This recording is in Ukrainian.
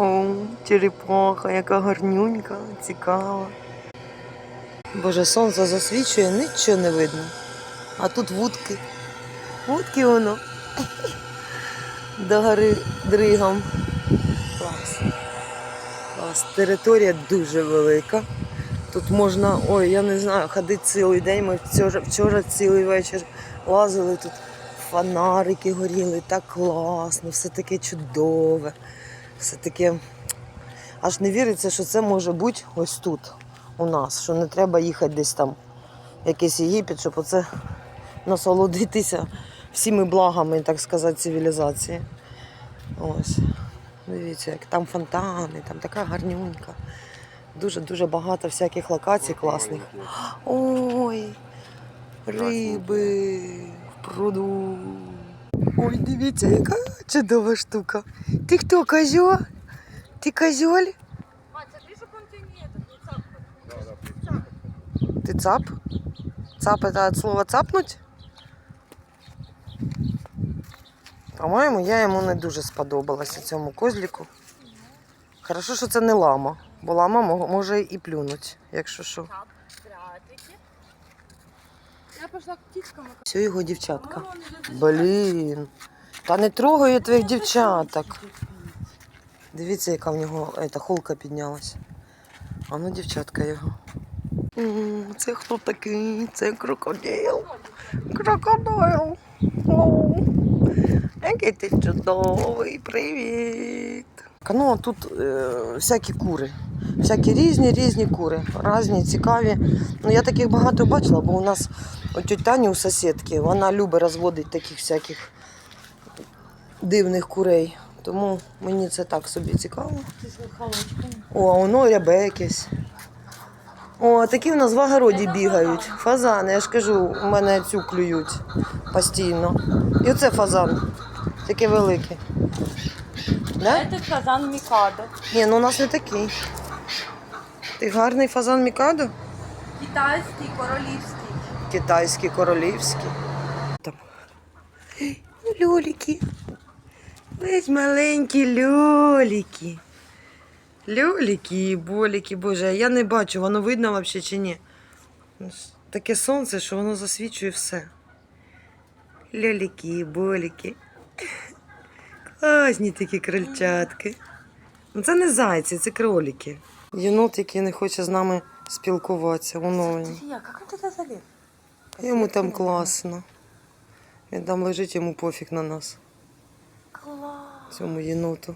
О, черепаха, яка гарнюнька, цікава. Боже, сонце засвічує, нічого не видно. А тут вудки. Вудки воно. До гори дригом. Клас. Клас. Територія дуже велика. Тут можна, ой, я не знаю, ходити цілий день. Ми вчора, вчора цілий вечір лазили тут. Фонарики горіли, так класно, все таке чудове. Все таке. Аж не віриться, що це може бути ось тут, у нас, що не треба їхати десь там, в якийсь Єгипет, щоб оце насолодитися всіми благами, так сказати, цивілізації. Ось. Дивіться, як там фонтани, там така гарнюнька. Дуже-дуже багато всяких локацій класних. Ой, риби в пруду. Ой, дивіться, яка чудова штука. Ти хто, козьол? Ти козьоль? Мать, чтоб он тебя не цапнул. Ти цап? Цап это от слова цапнуть? По-моєму, я йому не дуже сподобалася цьому козліку. Хорошо, що це не лама, бо лама може і плюнуть, якщо що. Цап. Я пошла к птичкам. Все його дівчатка. Блін. Та не трогаю твоїх дівчаток. Дивіться, яка в нього ета, холка піднялась. А ну, дівчатка його. Це хто такий? Це крокодил. Крокодил. О, який ти чудовий, привіт. Ну, а тут е, всякі кури. Всякі різні, різні кури. Різні, цікаві. Ну, я таких багато бачила, бо у нас тьоті Тані у сусідки, вона любить розводити таких всяких дивних курей. Тому мені це так собі цікаво. О, а воно рябе якесь. О, такі в нас в огороді бігають. Фазани, я ж кажу, у мене цю клюють постійно. І оце фазан. Таке велике. Да? Это фазан Микадо. Ні, ну у нас не такий. Ти гарний фазан Мікадо? Китайский, королевский. Китайський, королівський. Там. Льоліки. Ось маленькі льоліки. Льоліки і боліки, боже, я не бачу, воно видно взагалі чи ні. Таке сонце, що воно засвічує все. Льоліки, боліки. Класні такі крольчатки. Ну, Це не зайці, це кроліки. Єнот, який не хоче з нами спілкуватися. Воно він. туди залез? Йому там класно. Він там лежить, йому пофіг на нас, Клас. цьому єноту.